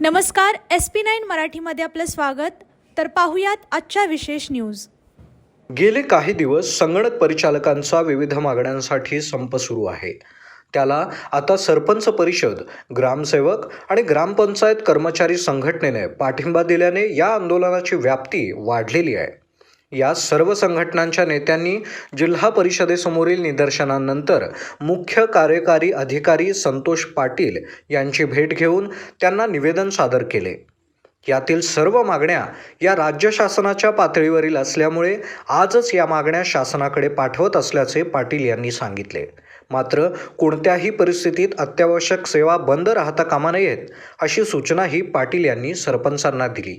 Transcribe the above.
नमस्कार S P nine मराठीमध्ये आपलं स्वागत. तर पाहुयात आजच्या विशेष न्यूज. गेले काही दिवस संगणक परिचालकांचा विविध मागण्यांसाठी संप सुरू आहे. त्याला आता सरपंच परिषद ग्रामसेवक आणि ग्रामपंचायत कर्मचारी संघटनेने पाठिंबा दिल्याने या आंदोलनाची व्याप्ती वाढलेली आहे. या सर्व संघटनांच्या नेत्यांनी जिल्हा परिषदेसमोरील निदर्शनानंतर मुख्य कार्यकारी अधिकारी संतोष पाटील यांची भेट घेऊन त्यांना निवेदन सादर केले. यातील सर्व मागण्या या राज्य शासनाच्या पातळीवरील असल्यामुळे आजच या मागण्या शासनाकडे पाठवत असल्याचे पाटील यांनी सांगितले. मात्र कोणत्याही परिस्थितीत अत्यावश्यक सेवा बंद राहता कामा नयेत अशी सूचनाही पाटील यांनी सरपंचांना दिली.